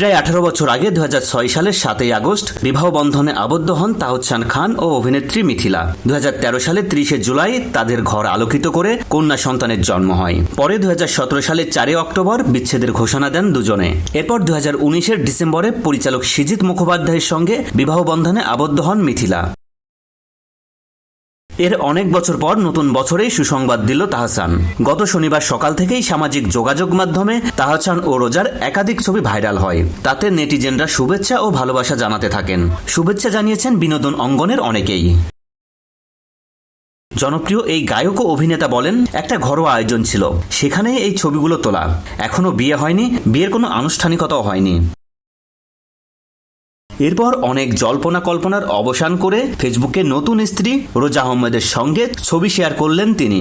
প্রায় আঠারো বছর আগে দুহাজার ছয় সালের সাতই আগস্ট বিবাহ বন্ধনে আবদ্ধ হন তাহসান খান ও অভিনেত্রী মিথিলা। দুহাজার তেরো সালে ত্রিশে জুলাই তাদের ঘর আলোকিত করে কন্যা সন্তানের জন্ম হয়। পরে দু সালের চারই অক্টোবর বিচ্ছেদের ঘোষণা দেন দুজনে। এরপর দু হাজার ডিসেম্বরে পরিচালক সিজিত মুখোপাধ্যায়ের সঙ্গে বিবাহ বন্ধনে আবদ্ধ হন মিথিলা। এর অনেক বছর পর নতুন বছরেই সুসংবাদ দিল তাহসান। গত শনিবার সকাল থেকেই সামাজিক যোগাযোগ মাধ্যমে তাহসান ও রোজার একাধিক ছবি ভাইরাল হয়। তাতে নেটিজেনরা শুভেচ্ছা ও ভালোবাসা জানাতে থাকেন। শুভেচ্ছা জানিয়েছেন বিনোদন অঙ্গনের অনেকেই। জনপ্রিয় এই গায়ক ও অভিনেতা বলেন, একটা ঘরোয়া আয়োজন ছিল। সেখানেই এই ছবিগুলো তোলা। এখনও বিয়ে হয়নি, বিয়ের কোনো আনুষ্ঠানিকতাও হয়নি। এরপর অনেক জল্পনা কল্পনার অবসান করে ফেসবুকে নতুন স্ত্রী রোজা আহমেদের সঙ্গে ছবি শেয়ার করলেন তিনি।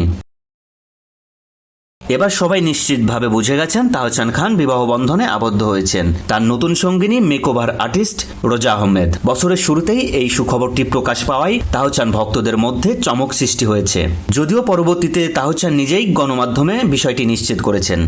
এবার সবাই নিশ্চিতভাবে বুঝে গেছেন তাহসান খান বিবাহ বন্ধনে আবদ্ধ হয়েছেন। তার নতুন সঙ্গিনী মেকওভার আর্টিস্ট রোজা আহমেদ। বছরের শুরুতেই এই সুখবরটি প্রকাশ পাওয়ায় তাহসান ভক্তদের মধ্যে চমক সৃষ্টি হয়েছে। যদিও পরবর্তীতে তাহসান নিজেই গণমাধ্যমে বিষয়টি নিশ্চিত করেছেন।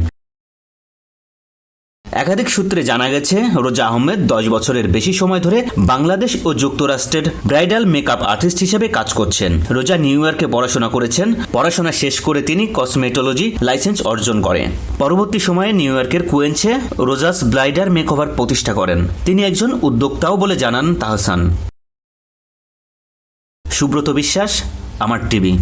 একাধিক সূত্রে জানা গেছে, রোজা আহমেদ দশ বছরের বেশি সময় ধরে বাংলাদেশ ও যুক্তরাষ্ট্রের ব্রাইডাল মেকআপ আর্টিস্ট হিসেবে কাজ করছেন। রোজা নিউ ইয়র্কে পড়াশোনা করেছেন। পড়াশোনা শেষ করে তিনি কসমেটোলজি লাইসেন্স অর্জন করেন। পরবর্তী সময়ে নিউ ইয়র্কের কুয়েন্সে রোজাস ব্রাইডার মেকওভার প্রতিষ্ঠা করেন। তিনি একজন উদ্যোক্তাও বলে জানান তাহসান। সুব্রত বিশ্বাস, আমার টিভি।